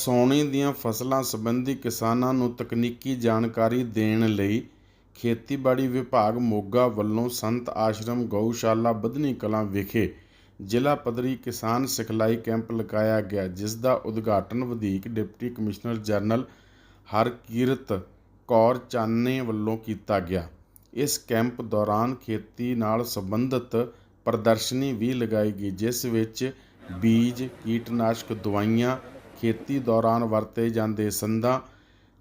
ਸਾਉਣੀ ਦੀਆਂ ਫਸਲਾਂ ਸੰਬੰਧੀ ਕਿਸਾਨਾਂ ਨੂੰ ਤਕਨੀਕੀ ਜਾਣਕਾਰੀ ਦੇਣ ਲਈ ਖੇਤੀਬਾੜੀ ਵਿਭਾਗ ਮੋਗਾ ਵੱਲੋਂ ਸੰਤ ਆਸ਼ਰਮ ਗਊਸ਼ਾਲਾ ਬੱਧਨੀ ਕਲਾਂ ਵਿਖੇ ਜ਼ਿਲ੍ਹਾ ਪੱਧਰੀ ਕਿਸਾਨ ਸਿਖਲਾਈ ਕੈਂਪ ਲਗਾਇਆ ਗਿਆ, ਜਿਸ ਦਾ ਉਦਘਾਟਨ ਵਧੀਕ deputy commissioner general Harkirat Kaur Chane ਵੱਲੋਂ ਕੀਤਾ ਗਿਆ। ਇਸ ਕੈਂਪ ਦੌਰਾਨ ਖੇਤੀ ਨਾਲ ਸੰਬੰਧਿਤ ਪ੍ਰਦਰਸ਼ਨੀ ਵੀ ਲਗਾਈ ਗਈ, ਜਿਸ ਵਿੱਚ ਬੀਜ, ਕੀਟਨਾਸ਼ਕ ਦਵਾਈਆਂ ਖੇਤੀ ਦੌਰਾਨ ਵਰਤੇ ਜਾਂਦੇ ਸੰਦਾਂ,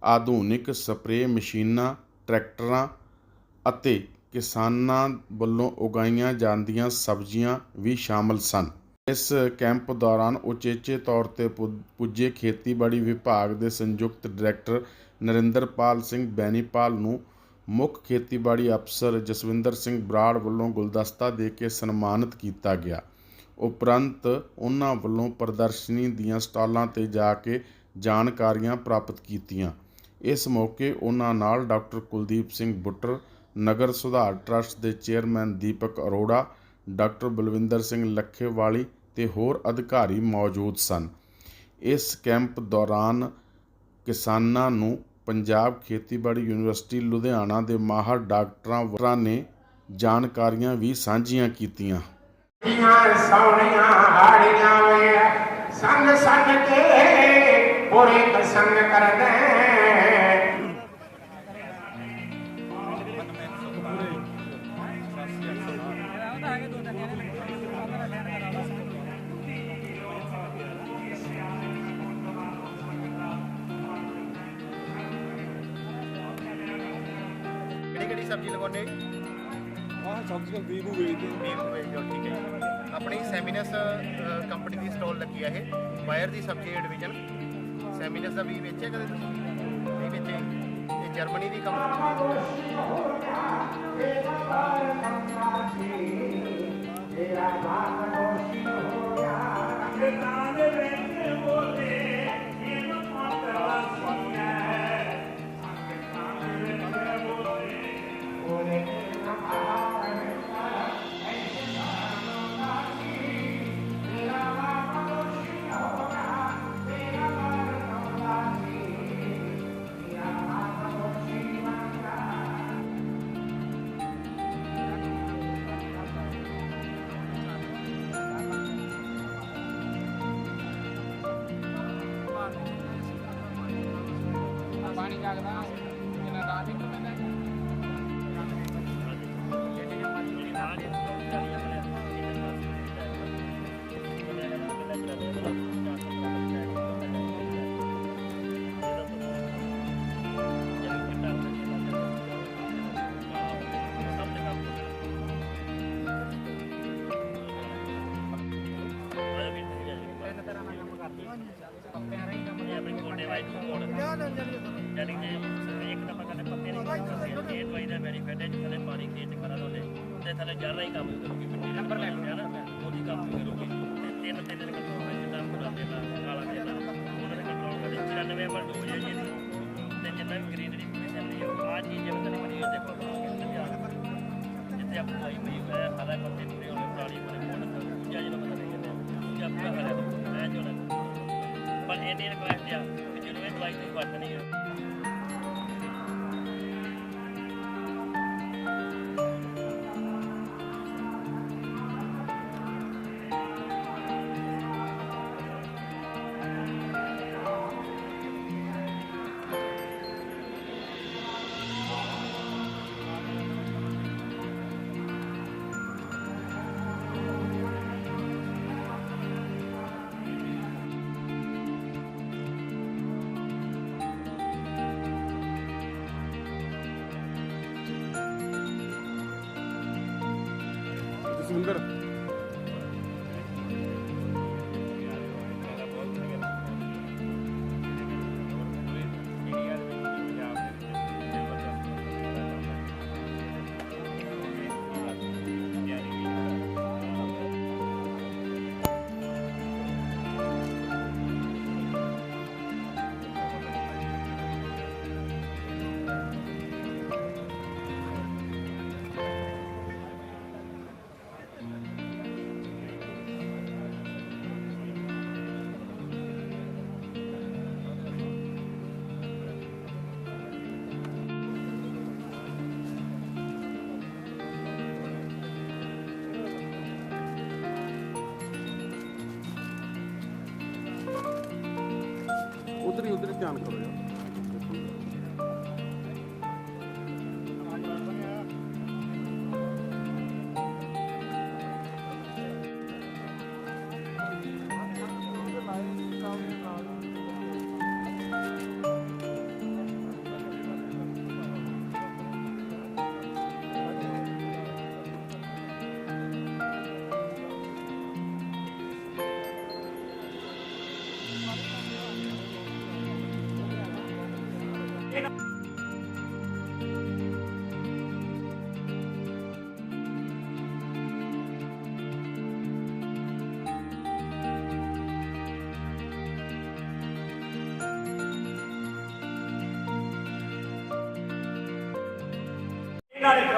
ਆਧੁਨਿਕ ਸਪਰੇਅ ਮਸ਼ੀਨਾਂ, ਟਰੈਕਟਰਾਂ ਅਤੇ ਕਿਸਾਨਾਂ ਵੱਲੋਂ ਉਗਾਈਆਂ ਜਾਂਦੀਆਂ ਸਬਜ਼ੀਆਂ ਵੀ ਸ਼ਾਮਲ ਸਨ। ਇਸ ਕੈਂਪ ਦੌਰਾਨ ਉਚੇਚੇ ਤੌਰ ਤੇ ਪੁ- ਪੁੱਜੇ ਖੇਤੀਬਾੜੀ ਵਿਭਾਗ ਦੇ ਸੰਯੁਕਤ ਡਾਇਰੈਕਟਰ ਨਰਿੰਦਰਪਾਲ ਸਿੰਘ ਬੈਨੀਪਾਲ ਨੂੰ ਮੁੱਖ ਖੇਤੀਬਾੜੀ ਅਫਸਰ ਜਸਵਿੰਦਰ ਸਿੰਘ ਬਰਾੜ ਵੱਲੋਂ ਗੁਲਦਸਤਾ ਦੇ ਕੇ ਸਨਮਾਨਿਤ ਕੀਤਾ ਗਿਆ। ਉਪਰੰਤ ਉਹਨਾਂ ਵੱਲੋਂ ਪ੍ਰਦਰਸ਼ਨੀ ਦੀਆਂ ਸਟਾਲਾਂ ਤੇ ਜਾ ਕੇ ਜਾਣਕਾਰੀਆਂ ਪ੍ਰਾਪਤ ਕੀਤੀਆਂ। ਇਸ ਮੌਕੇ ਉਹਨਾਂ ਨਾਲ ਡਾਕਟਰ ਕੁਲਦੀਪ ਸਿੰਘ ਬੁੱਟਰ, ਨਗਰ ਸੁਧਾਰ ਟਰੱਸਟ ਦੇ ਚੇਅਰਮੈਨ ਦੀਪਕ ਅਰੋੜਾ ਡਾਕਟਰ ਬਲਵਿੰਦਰ ਸਿੰਘ ਲੱਖੇਵਾਲੀ ਤੇ ਹੋਰ ਅਧਿਕਾਰੀ ਮੌਜੂਦ ਸਨ। ਇਸ ਕੈਂਪ ਦੌਰਾਨ ਕਿਸਾਨਾਂ ਨੂੰ ਪੰਜਾਬ ਖੇਤੀਬਾੜੀ ਯੂਨੀਵਰਸਿਟੀ ਲੁਧਿਆਣਾ ਦੇ ਮਾਹਰ ਡਾਕਟਰਾਂ ਵਰਾਂ ਨੇ ਜਾਣਕਾਰੀਆਂ ਵੀ ਸਾਂਝੀਆਂ ਕੀਤੀਆਂ। ਦੀਆਂ ਸੋਹਣੀਆਂ ਹਾੜੀਆਂ ਵੇ। ਸੰਗ ਸੰਗ ਕੇ ਪੂਰੇ ਪ੍ਰਸੰਗ ਕਰਦੇ ਦੀ ਆ ਇਹ? ਬਾਇਰ ਦੀ ਸਬਜ਼ੀ ਡਿਵੀਜ਼ਨ ਸੈਮੀਨਸ ਦਾ ਵੀ ਵੇਚਿਆ ਕਦੇ ਤੁਸੀਂ? ਨਹੀਂ ਵੇਚਿਆ ਇਹ ਜਰਮਨੀ ਦੀ ਕੰਪਨੀ ਪਾਣੀ ਜਗਦਾ ਜਿੰਨਾ ਤਿੰਨ ਤਿੰਨ ਦਿਨ ਕੰਟਰੋਲ ਵਿੱਚ ਜਿੱਦਾਂ ਪੂਰਾ ਦੇਣਾ ਕਾਲਾ ਦੇਣਾ ਉਹਨਾਂ ਦੇ ਕੰਟਰੋਲ ਕਰਦੇ 94 ਨੰਬਰ ਹੈ ਜੀ। ਤੇ ਜਿੰਨਾ ਵੀ ਗ੍ਰੀਨਰੀ ਪੂਰੀ ਚੱਲਦੀ ਆ ਚੀਜ਼ ਜਿਵੇਂ ਤੱਕ ਬਣੀ ਉਹਦੇ ਕੋਲ ਜਿੱਥੇ ਆਪਾਂ ਦਵਾਈ ਪਈ ਹੋਇਆ ਹਰਾ ਪੱਤੇ ਪੂਰੇ ਹੋਣੇ ਪਰਾਲੀ ਪੂਰੇ ਮੋੜ ਦੂਜਾ ਜਿਹੜਾ ਪਤਾ ਨਹੀਂ ਕਿੰਨੇ ਦੂਜਾ ਪੂਰਾ ਹਰਾ ਮੈਂ ਜੋ ਪਰ ਇਹਨੇ ਰਿਕੁਐਸਟ ਆ ਕਿ ਜਦੋਂ ਇਹ ਦਵਾਈ ਤੁਸੀਂ ਵਰਤਣੀ ਹੈ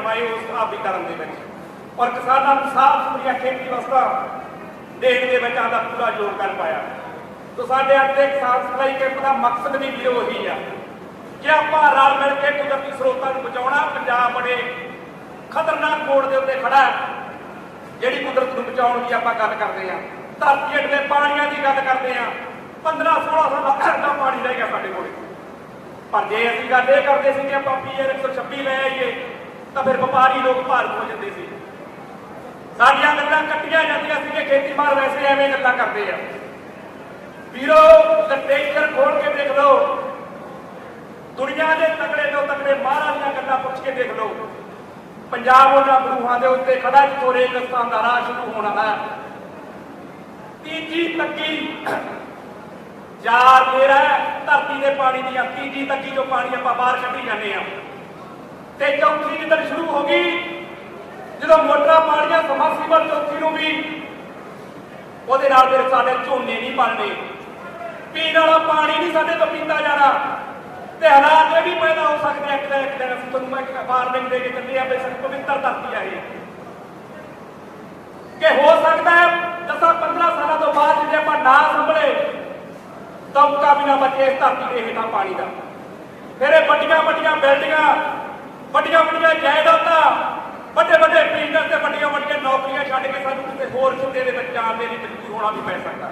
ਇਹਨਾਂ ਨੇ ਕਰਵਾਏ ਉਸ ਦੇ ਵਿੱਚ। ਔਰ ਕਿਸਾਨਾਂ ਨੂੰ ਸਾਫ਼ ਸੁਥਰੀਆਂ ਖੇਤੀ ਵਸਤਾਂ ਦੇਣ ਦੇ ਵਿੱਚ ਆਦਾ ਪੂਰਾ ਯੋਗਦਾਨ ਪਾਇਆ। ਤੋ ਸਾਡੇ ਅੱਜ ਦੇ ਕਿਸਾਨ ਸਪਲਾਈ ਕੈਂਪ ਦਾ ਮਕਸਦ ਵੀ ਵੀਰੋ ਉਹੀ ਆ ਕਿ ਆਪਾਂ ਰਲ ਮਿਲ ਕੇ ਕੁਦਰਤੀ ਸਰੋਤਾਂ ਨੂੰ ਬਚਾਉਣਾ, ਪੰਜਾਬ ਬੜੇ ਖਤਰਨਾਕ ਮੋੜ ਦੇ ਉੱਤੇ ਖੜਾ ਜਿਹੜੀ ਕੁਦਰਤ ਨੂੰ ਬਚਾਉਣ ਦੀ ਆਪਾਂ ਗੱਲ ਕਰਦੇ ਆ ਧਰਤੀ ਹੇਠ ਪਾਣੀਆਂ ਦੀ ਗੱਲ ਕਰਦੇ ਆ 15 16 ਸਾਲ ਦਾ ਪਾਣੀ ਰਹਿ ਗਿਆ ਸਾਡੇ ਕੋਲੇ। ਪਰ ਜੇ ਅਸੀਂ ਗੱਲ ਇਹ ਕਰਦੇ ਸੀ ਕਿ ਆਪਾਂ ਪੀਆਰ 126 ਲੈ ਆਈਏ ਤਾਂ ਫਿਰ ਵਪਾਰੀ ਲੋਕ ਭਾਰਤ ਹੋ ਜਾਂਦੇ ਸੀ। ਸਾਡੀਆਂ ਗੱਲਾਂ ਕੱਟੀਆਂ ਜਾਂਦੀਆਂ ਸੀ ਕਿ ਖੇਤੀ ਵੈਸੇ ਐਵੇਂ ਗੱਲਾਂ ਕਰਦੇ ਆ। ਵੀਰੋ ਲਿਟਰੇਚਰ ਖੋਲ ਕੇ ਦੇਖ ਲਓ। ਦੁਨੀਆ ਦੇ ਤਕੜੇ ਤੋਂ ਤਕੜੇ ਮਹਾਰਾਜ ਦੀਆਂ ਗੱਲਾਂ ਪੁੱਛ ਕੇ ਦੇਖ ਲਓ। ਪੰਜਾਬ ਉਹਨਾਂ ਬਰੂਹਾਂ ਦੇ ਉੱਤੇ ਖੜਾ ਜਿੱਥੋਂ ਰੇਗਿਸਤਾਨ ਦਾ ਰਾਹ ਸ਼ੁਰੂ ਹੋਣ ਵਾਲਾ। ਤੀਜੀ ਤੱਕੀ ਚਾਰ ਮੇਰਾ, ਧਰਤੀ ਦੇ ਪਾਣੀ ਦੀਆਂ ਤੀਜੀ ਤੱਕੀ ਜੋ ਪਾਣੀ ਆਪਾਂ ਬਾਹਰ ਕੱਢੀ ਜਾਂਦੇ ਆ। ਤੇ ਚੌਥੀ ਜਿੱਦਣ ਸ਼ੁਰੂ ਹੋ ਗਈ? ਜਦੋਂ ਮੋਟਰਾਂ ਪਾਣੀਆਂ ਸਮਰਸੀਬਲ ਚੌਥੀ ਨੂੰ ਵੀ ਉਹਦੇ ਨਾਲ ਫਿਰ ਸਾਡੇ ਝੋਨੇ ਨਹੀਂ ਬਣਨੇ। ਪੀਣ ਵਾਲਾ ਪਾਣੀ ਨਹੀਂ ਸਾਡੇ ਤੋਂ ਪੀਤਾ ਜਾਣਾ। ਤੇ ਹਾਲਾਤ ਇਹ ਵੀ ਪੈਦਾ ਹੋ ਸਕਦੇ ਇੱਕ ਦਿਨ ਇੱਕ ਦਿਨ ਅਸੀਂ ਤੁਹਾਨੂੰ ਮੈਂ ਵਾਰਨਿੰਗ ਦੇ ਕੇ ਚੱਲੇ ਆ ਬੇਸ਼ੱਕ ਪਵਿੱਤਰ ਧਰਤੀ ਆ ਇਹ। ਕਿ ਹੋ ਸਕਦਾ ਹੈ 10 15 ਸਾਲਾਂ ਤੋਂ ਬਾਅਦ ਜੇ ਆਪਾਂ ਨਾ ਸੰਭਲੇ, ਤਾਂ ਵੀ ਨਾ ਬਚੇ ਇਸ ਧਰਤੀ ਦੇ ਹੇਠਾਂ ਪਾਣੀ ਦਾ। ਫਿਰ ਇਹ ਵੱਡੀਆਂ ਵੱਡੀਆਂ ਬਿਲਡਿੰਗਾਂ ਵੱਡੀਆਂ ਵੱਡੀਆਂ ਜਾਇਦਾਦਾਂ, ਵੱਡੇ ਵੱਡੇ ਬਿਜ਼ਨਸ ਤੇ ਵੱਡੀਆਂ ਵੱਡੀਆਂ ਨੌਕਰੀਆਂ ਛੱਡ ਕੇ ਸਾਨੂੰ ਕਿਸੇ ਹੋਰ ਸੂਬੇ ਦੇ ਵਿੱਚ ਜਾਣ ਦੇ ਲਈ ਮਜਬੂਰ ਹੋਣਾ ਵੀ ਪੈ ਸਕਦਾ।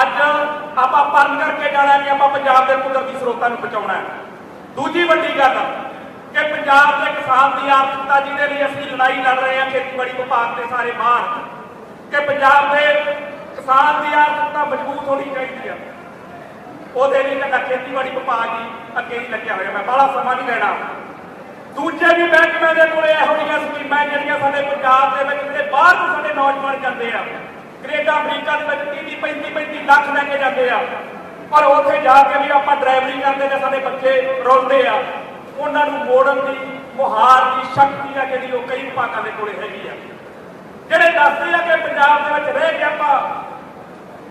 ਅੱਜ ਆਪਾਂ ਪਰਨ ਕਰਕੇ ਜਾਣਾ ਕਿ ਆਪਾਂ ਪੰਜਾਬ ਦੇ ਕੁਦਰਤੀ ਸਰੋਤਾਂ ਨੂੰ ਬਚਾਉਣਾ ਹੈ। ਦੂਜੀ ਵੱਡੀ ਗੱਲ ਕਿ ਪੰਜਾਬ ਦੇ ਕਿਸਾਨ ਦੀ ਆਰਥਿਕਤਾ ਜਿਹਦੇ ਲਈ ਅਸੀਂ ਲੜਾਈ ਲੜ ਰਹੇ ਹਾਂ, ਖੇਤੀਬਾੜੀ ਵਿਭਾਗ ਦੇ ਸਾਰੇ ਬਾਹਰ ਕਿ ਪੰਜਾਬ ਦੇ ਕਿਸਾਨ ਦੀ ਆਰਥਿਕਤਾ ਮਜ਼ਬੂਤ ਹੋਣੀ ਚਾਹੀਦੀ ਹੈ। ਉਹਦੇ ਲਈ ਤਾਂ ਖੇਤੀਬਾੜੀ ਵਿਭਾਗ ਹੀ ਅੱਗੇ ਹੀ ਲੱਗਿਆ ਹੋਇਆ। ਮੈਂ ਬੜਾ ਸਮਾਂ ਨਹੀਂ ਲੈਣਾ। ਦੂਜੇ ਵੀ ਮਹਿਕਮੇ ਦੇ ਕੋਲੇ ਇਹੋ ਜਿਹੀਆਂ ਸਕੀਮਾਂ ਜਿਹੜੀਆਂ ਸਾਡੇ ਪੰਜਾਬ ਦੇ ਵਿੱਚ ਜਿਹੜੇ ਬਾਹਰ ਨੂੰ ਸਾਡੇ ਨੌਜਵਾਨ ਜਾਂਦੇ ਆ। ਕੈਨੇਡਾ ਅਮਰੀਕਾ ਦੇ ਵਿੱਚ 30 35 35 ਲੱਖ ਲੈ ਕੇ ਜਾਂਦੇ ਆ। ਪਰ ਉੱਥੇ ਜਾ ਕੇ ਵੀ ਆਪਾਂ ਡਰਾਈਵਰੀ ਕਰਦੇ ਨੇ ਸਾਡੇ ਬੱਚੇ ਰੁਲਦੇ ਆ। ਉਹਨਾਂ ਨੂੰ ਮੋੜਨ ਦੀ, ਮੁਹਾਰ ਦੀ, ਸ਼ਕਤੀ ਆ ਜਿਹੜੀ ਉਹ ਕਈ ਵਿਭਾਗਾਂ ਦੇ ਕੋਲੇ ਹੈਗੀ ਆ। ਜਿਹੜੇ ਦੱਸਦੇ ਆ ਕਿ ਪੰਜਾਬ ਦੇ ਵਿੱਚ ਰਹਿ ਕੇ ਆਪਾਂ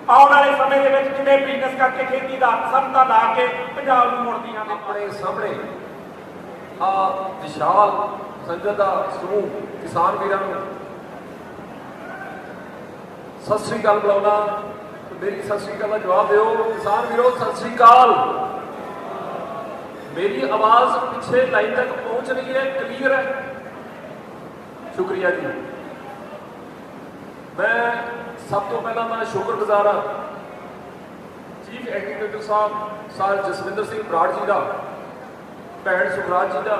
ਆਉਣ ਵਾਲੇ ਸਮੇਂ ਦੇ ਵਿੱਚ ਕਿਵੇਂ ਬਿਜ਼ਨਸ ਕਰਕੇ ਖੇਤੀ ਦਾ ਸੰਤਾ ਲਾ ਕੇ ਪੰਜਾਬ ਨੂੰ ਮੁੜਦੀਆਂ ਨੇ। ਆਪਣੇ ਸਾਹਮਣੇ ਆ ਵਿਸ਼ਾਲ ਸੰਗਤ ਦਾ ਸਮੂਹ ਕਿਸਾਨ ਵੀਰਾਂ ਨੂੰ। ਸਤਿ ਸ੍ਰੀ ਅਕਾਲ ਬੁਲਾਉਣਾ ਮੇਰੀ ਸਤਿ ਸ੍ਰੀ ਅਕਾਲ ਦਾ ਜਵਾਬ ਦਿਓ। ਕਿਸਾਨ ਵੀਰੋ, ਸਤਿ ਸ੍ਰੀ ਅਕਾਲ। ਮੇਰੀ ਆਵਾਜ਼ ਪਿੱਛੇ ਲਾਈਨ ਤੱਕ ਪਹੁੰਚ ਰਹੀ ਹੈ ਕਲੀਅਰ ਹੈ। ਸ਼ੁਕਰੀਆ ਜੀ। ਮੈਂ ਸਭ ਤੋਂ ਪਹਿਲਾਂ ਮੈਂ ਸ਼ੁਕਰਗੁਜ਼ਾਰ ਹਾਂ ਚੀਫ ਐਗਜ਼ੀਕਿਊਟਿਵ ਸਾਹਿਬ ਸਰ ਜਸਵਿੰਦਰ ਸਿੰਘ ਬਰਾੜ ਜੀ ਦਾ, ਭੈਣ ਸੁਖਰਾਜ ਜੀ ਦਾ,